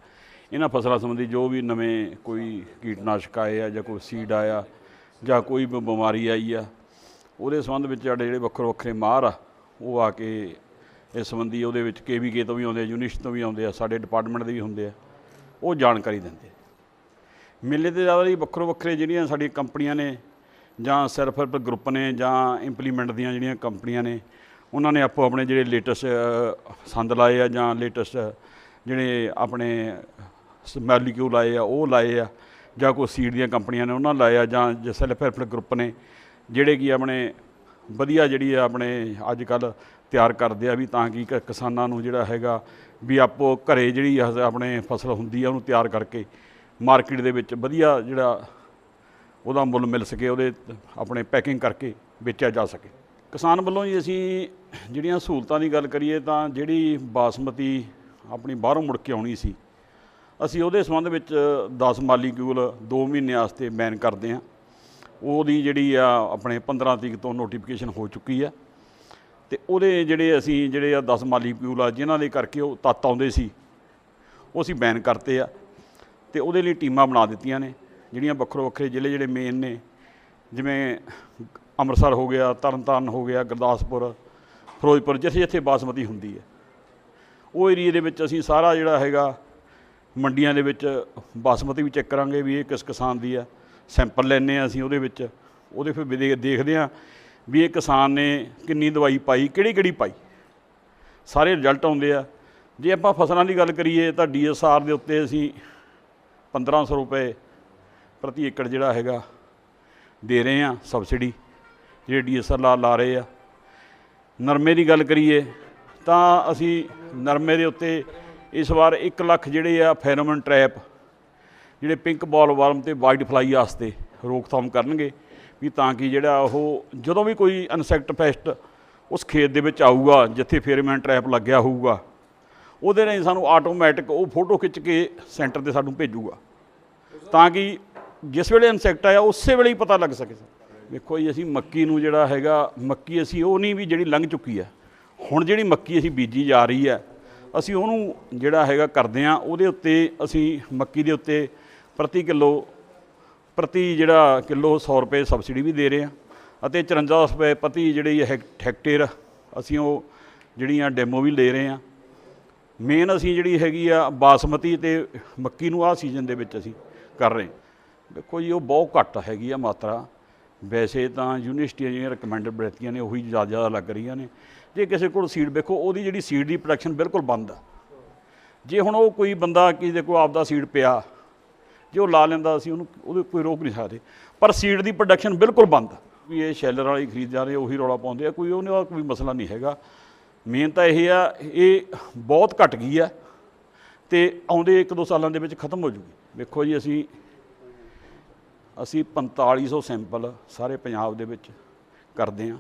ਇਹਨਾਂ ਫਸਲਾਂ ਸੰਬੰਧੀ ਜੋ ਵੀ ਨਵੇਂ ਕੋਈ ਕੀਟਨਾਸ਼ਕ ਆਏ ਆ ਜਾਂ ਕੋਈ ਸੀਡ ਆਇਆ ਜਾਂ ਕੋਈ ਬਿਮਾਰੀ ਆਈ ਆ, ਉਹਦੇ ਸੰਬੰਧ ਵਿੱਚ ਸਾਡੇ ਜਿਹੜੇ ਵੱਖਰੇ ਵੱਖਰੇ ਮਾਹਰ ਆ, ਉਹ ਆ ਕੇ ਇਸ ਸੰਬੰਧੀ ਉਹਦੇ ਵਿੱਚ ਕੇਵੀਕੇ ਤੋਂ ਵੀ ਆਉਂਦੇ ਆ, ਯੂਨਿਸਟ ਤੋਂ ਵੀ ਆਉਂਦੇ ਆ, ਸਾਡੇ ਡਿਪਾਰਟਮੈਂਟ ਦੇ ਵੀ ਹੁੰਦੇ ਆ, ਉਹ ਜਾਣਕਾਰੀ ਦਿੰਦੇ ਆ। ਮੇਲੇ ਤੇ ਜ਼ਿਆਦਾ ਹੀ ਵੱਖਰੋ ਵੱਖਰੇ ਜਿਹੜੀਆਂ ਸਾਡੀਆਂ ਕੰਪਨੀਆਂ ਨੇ, ਜਾਂ ਸੈਲਫ ਹੈਲਪ ਗਰੁੱਪ ਨੇ, ਜਾਂ ਇੰਪਲੀਮੈਂਟ ਦੀਆਂ ਜਿਹੜੀਆਂ ਕੰਪਨੀਆਂ ਨੇ, ਉਹਨਾਂ ਨੇ ਆਪੋ ਆਪਣੇ ਜਿਹੜੇ ਲੇਟੈਸਟ ਸੰਦ ਲਾਏ ਆ, ਜਾਂ ਲੇਟੈਸਟ ਜਿਹੜੇ ਆਪਣੇ ਮੈਲੀਕਿਊਲ ਲਾਏ ਆ, ਉਹ ਲਾਏ ਆ, ਜਾਂ ਕੋਈ ਸੀਡ ਦੀਆਂ ਕੰਪਨੀਆਂ ਨੇ, ਉਹਨਾਂ ਲਾਏ ਆ, ਜਾਂ ਸੈਲਫ ਹੈਲਪ ਗਰੁੱਪ ਨੇ, ਜਿਹੜੇ ਕਿ ਆਪਣੇ ਵਧੀਆ ਜਿਹੜੀ ਆ ਆਪਣੇ ਅੱਜ ਕੱਲ ਤਿਆਰ ਕਰਦੇ ਆ ਵੀ ਤਾਂ ਕਿ ਕ- ਕਿਸਾਨਾਂ ਨੂੰ ਜਿਹੜਾ ਹੈਗਾ ਵੀ ਆਪੋ ਘਰੇ ਜਿਹੜੀ ਆਪਣੇ ਫਸਲ ਹੁੰਦੀ ਆ, ਉਹਨੂੰ ਤਿਆਰ ਕਰਕੇ ਮਾਰਕੀਟ ਦੇ ਵਿੱਚ ਵਧੀਆ ਜਿਹੜਾ ਉਹਦਾ ਮੁੱਲ ਮਿਲ ਸਕੇ, ਉਹਦੇ ਆਪਣੇ ਪੈਕਿੰਗ ਕਰਕੇ ਵੇਚਿਆ ਜਾ ਸਕੇ। ਕਿਸਾਨ ਵੱਲੋਂ ਜੀ ਅਸੀਂ ਜਿਹੜੀਆਂ ਸਹੂਲਤਾਂ ਦੀ ਗੱਲ ਕਰੀਏ ਤਾਂ ਜਿਹੜੀ ਬਾਸਮਤੀ ਆਪਣੀ ਬਾਹਰੋਂ ਮੁੜ ਕੇ ਆਉਣੀ ਸੀ, ਅਸੀਂ ਉਹਦੇ ਸੰਬੰਧ ਵਿੱਚ 10 ਮਾਲੀਕਿਊਲ 2 ਮਹੀਨੇ ਵਾਸਤੇ ਬੈਨ ਕਰਦੇ ਹਾਂ। ਉਹਦੀ ਜਿਹੜੀ ਆ ਆਪਣੇ 15 ਤਰੀਕ ਤੋਂ ਨੋਟੀਫਿਕੇਸ਼ਨ ਹੋ ਚੁੱਕੀ ਆ ਤੇ ਉਹਦੇ ਜਿਹੜੇ ਅਸੀਂ ਜਿਹੜੇ ਆ 10 ਮਾਲੀਕਿਊਲ ਆ, ਜਿਨ੍ਹਾਂ ਦੇ ਕਰਕੇ ਉਹ ਤੱਤ ਆਉਂਦੇ ਸੀ, ਉਹ ਅਸੀਂ ਬੈਨ ਕਰਤੇ ਆ। ਤੇ ਉਹਦੇ ਲਈ ਟੀਮਾਂ ਬਣਾ ਦਿੱਤੀਆਂ ਨੇ, ਜਿਹੜੀਆਂ ਵੱਖਰੋ ਵੱਖਰੇ ਜ਼ਿਲ੍ਹੇ ਜਿਹੜੇ ਮੇਨ ਨੇ। ਜਿਵੇਂ ਅੰਮ੍ਰਿਤਸਰ ਹੋ ਗਿਆ, ਤਰਨਤਾਰਨ ਹੋ ਗਿਆ, ਗੁਰਦਾਸਪੁਰ, ਫਿਰੋਜ਼ਪੁਰ, ਜਿੱਥੇ ਜਿੱਥੇ ਬਾਸਮਤੀ ਹੁੰਦੀ ਹੈ। ਉਹ ਏਰੀਏ ਦੇ ਵਿੱਚ ਅਸੀਂ ਸਾਰਾ ਜਿਹੜਾ ਹੈਗਾ, ਮੰਡੀਆਂ ਦੇ ਵਿੱਚ ਬਾਸਮਤੀ ਵੀ ਚੈੱਕ ਕਰਾਂਗੇ ਵੀ ਇਹ ਕਿਸ ਕਿਸਾਨ ਦੀ ਆ ਸੈਂਪਲ ਲੈਣੇ ਆ ਅਸੀਂ ਉਹਦੇ ਵਿੱਚ। ਉਹਦੇ ਫਿਰ ਦੇਖਦੇ ਆ ਵੀ ਇਹ ਕਿਸਾਨ ਨੇ ਕਿੰਨੀ ਦਵਾਈ ਪਾਈ, ਕਿਹੜੀ ਕਿਹੜੀ ਪਾਈ। ਸਾਰੇ ਰਿਜ਼ਲਟ ਆਉਂਦੇ ਆ। ਜੇ ਆਪਾਂ ਫਸਲਾਂ ਦੀ ਗੱਲ ਕਰੀਏ ਤਾਂ ਡੀਐਸਆਰ ਦੇ ਉੱਤੇ ਅਸੀਂ 1500 ਰੁਪਏ ਪ੍ਰਤੀ ਏਕੜ ਜਿਹੜਾ ਹੈਗਾ ਦੇ ਰਹੇ ਆ ਸਬਸਿਡੀ, ਜਿਹੜੇ ਡੀਐਸਆਰ ਲਾ ਲਾ ਰਹੇ ਆ। ਨਰਮੇ ਦੀ ਗੱਲ ਕਰੀਏ ਤਾਂ ਅਸੀਂ ਨਰਮੇ ਦੇ ਉੱਤੇ ਇਸ ਵਾਰ 1 ਲੱਖ ਜਿਹੜੇ ਆ ਫੈਰੋਮਨ ਟ੍ਰੈਪ, ਜਿਹੜੇ ਪਿੰਕ ਬਾਲ ਵਾਰਮ ਤੇ ਵਾਈਟ ਫਲਾਈ ਵਾਸਤੇ ਰੋਕਥਾਮ ਕਰਨਗੇ ਵੀ ਤਾਂ ਕਿ ਜਿਹੜਾ ਉਹ ਜਦੋਂ ਵੀ ਕੋਈ ਇਨਸੈਕਟ ਪੈਸਟ ਉਸ ਖੇਤ ਦੇ ਵਿੱਚ ਆਊਗਾ, ਜਿੱਥੇ ਫੇਰੋਮਨ ਟ੍ਰੈਪ ਲੱਗਿਆ ਹੋਊਗਾ, ਉਹਦੇ ਰਾਹੀਂ ਸਾਨੂੰ ਆਟੋਮੈਟਿਕ ਉਹ ਫੋਟੋ ਖਿੱਚ ਕੇ ਸੈਂਟਰ ਤੇ ਸਾਨੂੰ ਭੇਜੂਗਾ। ਤਾਂ ਕਿ ਜਿਸ ਵੇਲੇ ਇਨਸੈਕਟ ਆਇਆ, ਉਸੇ ਵੇਲੇ ਹੀ ਪਤਾ ਲੱਗ ਸਕੇ ਵੇਖੋ ਜੀ, ਅਸੀਂ ਮੱਕੀ ਨੂੰ ਜਿਹੜਾ ਹੈਗਾ, ਮੱਕੀ ਅਸੀਂ ਉਹ ਨਹੀਂ ਵੀ ਜਿਹੜੀ ਲੰਘ ਚੁੱਕੀ ਹੈ। ਹੁਣ ਜਿਹੜੀ ਮੱਕੀ ਅਸੀਂ ਬੀਜੀ ਜਾ ਰਹੀ ਹੈ, ਅਸੀਂ ਉਹਨੂੰ ਜਿਹੜਾ ਹੈਗਾ ਕਰਦੇ ਆ ਉਹਦੇ ਉੱਤੇ ਅਸੀਂ ਮੱਕੀ ਦੇ ਉੱਤੇ ਪ੍ਰਤੀ ਕਿਲੋ, ਪ੍ਰਤੀ ਜਿਹੜਾ ਕਿਲੋ 100 ਰੁਪਏ ਸਬਸਿਡੀ ਵੀ ਦੇ ਰਹੇ ਆ ਅਤੇ 54 ਰੁਪਏ ਪ੍ਰਤੀ ਜਿਹੜੀ ਹੈਕ- ਹੈਕਟੇਅਰ ਅਸੀਂ ਉਹ ਜਿਹੜੀਆਂ ਡੈਮੋ ਵੀ ਲੈ ਰਹੇ ਆ ਮੇਨ ਅਸੀਂ ਜਿਹੜੀ ਹੈਗੀ ਆ ਬਾਸਮਤੀ ਤੇ ਮੱਕੀ ਨੂੰ ਆਹ ਸੀਜ਼ਨ ਦੇ ਵਿੱਚ ਅਸੀਂ ਕਰ ਰਹੇ। ਦੇਖੋ ਜੀ, ਉਹ ਬਹੁਤ ਘੱਟ ਹੈਗੀ ਆ ਮਾਤਰਾ। ਵੈਸੇ ਤਾਂ ਯੂਨੀਵਰਸਿਟੀਆਂ ਜਿਹੜੀਆਂ ਰეკਮੈਂਡਡ ਬਰਤੀਆਂ ਨੇ, ਉਹੀ ਜ਼ਿਆਦਾ ਜ਼ਿਆਦਾ ਲੱਗ ਰਹੀਆਂ ਨੇ। ਜੇ ਕਿਸੇ ਕੋਲ ਸੀਡ ਵੇਖੋ, ਉਹਦੀ ਜਿਹੜੀ ਸੀਡ ਦੀ ਪ੍ਰੋਡਕਸ਼ਨ ਬਿਲਕੁਲ ਬੰਦ ਆ। ਜੇ ਹੁਣ ਉਹ ਕੋਈ ਬੰਦਾ ਕਿਸੇ ਕੋਲ ਆਪਦਾ ਸੀਡ ਪਿਆ, ਜੇ ਉਹ ਲਾ ਲੈਂਦਾ ਅਸੀਂ ਉਹਨੂੰ ਉਹਦੇ ਕੋਈ ਰੋਕ ਨਹੀਂ ਸਕਦੇ। ਪਰ ਸੀਡ ਦੀ ਪ੍ਰੋਡਕਸ਼ਨ ਬਿਲਕੁਲ ਬੰਦ ਵੀ ਇਹ ਸ਼ੈਲਰ ਵਾਲੀ ਖਰੀਦ ਜਾ ਰਹੇ, ਉਹੀ ਰੌਲਾ ਪਾਉਂਦੇ ਆ, ਕੋਈ ਉਹਨੇ ਦਾ ਕੋਈ ਮਸਲਾ ਨਹੀਂ ਹੈਗਾ। ਮੇਨ ਤਾਂ ਇਹ ਆ, ਇਹ ਬਹੁਤ ਘਟ ਗਈ ਆ ਤੇ ਆਉਂਦੇ 1-2 ਸਾਲਾਂ ਦੇ ਵਿੱਚ ਖਤਮ ਹੋ ਜੂਗੀ। ਵੇਖੋ ਜੀ, ਅਸੀਂ ਅਸੀਂ 4500 ਸੈਂਪਲ ਸਾਰੇ ਪੰਜਾਬ ਦੇ ਵਿੱਚ ਕਰਦੇ ਆ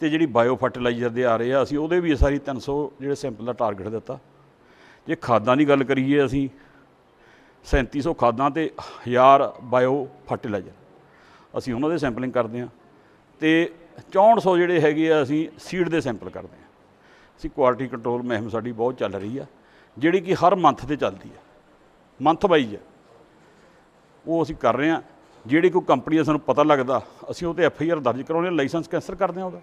ਤੇ ਜਿਹੜੀ ਬਾਇਓ ਫਰਟੀਲਾਈਜ਼ਰ ਦੇ ਆ ਰਹੇ ਆ, ਅਸੀਂ ਉਹਦੇ ਵੀ ਸਾਰੀ 300 ਜਿਹੜੇ ਸੈਂਪਲ ਦਾ ਟਾਰਗੇਟ ਦਿੱਤਾ। ਜੇ ਖਾਦਾਂ ਦੀ ਗੱਲ ਕਰੀਏ ਅਸੀਂ 3700 ਖਾਦਾਂ ਤੇ 1000 ਬਾਇਓ ਫਰਟੀਲਾਈਜ਼ਰ ਅਸੀਂ ਉਹਨਾਂ ਦੇ ਸੈਂਪਲਿੰਗ ਕਰਦੇ ਆ ਤੇ 6400 ਜਿਹੜੇ ਹੈਗੇ ਆ, ਅਸੀਂ ਸੀਡ ਦੇ ਸੈਂਪਲ ਕਰਦੇ ਆ ਅਸੀਂ ਕੁਆਲਿਟੀ ਕੰਟਰੋਲ ਮੁਹਿੰਮ ਸਾਡੀ ਬਹੁਤ ਚੱਲ ਰਹੀ ਆ, ਜਿਹੜੀ ਕਿ ਹਰ ਮੰਥ ਤੇ ਚੱਲਦੀ ਆ, ਮੰਥ ਵਾਈਜ਼ ਉਹ ਅਸੀਂ ਕਰ ਰਹੇ ਹਾਂ। ਜਿਹੜੀ ਕੋਈ ਕੰਪਨੀ ਦਾ ਸਾਨੂੰ ਪਤਾ ਲੱਗਦਾ, ਅਸੀਂ ਉਹ ਤੇ ਐਫ ਆਈ ਆਰ ਦਰਜ ਕਰਾਉਂਦੇ ਹਾਂ ਲਾਇਸੈਂਸ ਕੈਂਸਲ ਕਰਦੇ ਹਾਂ ਉਹਦਾ।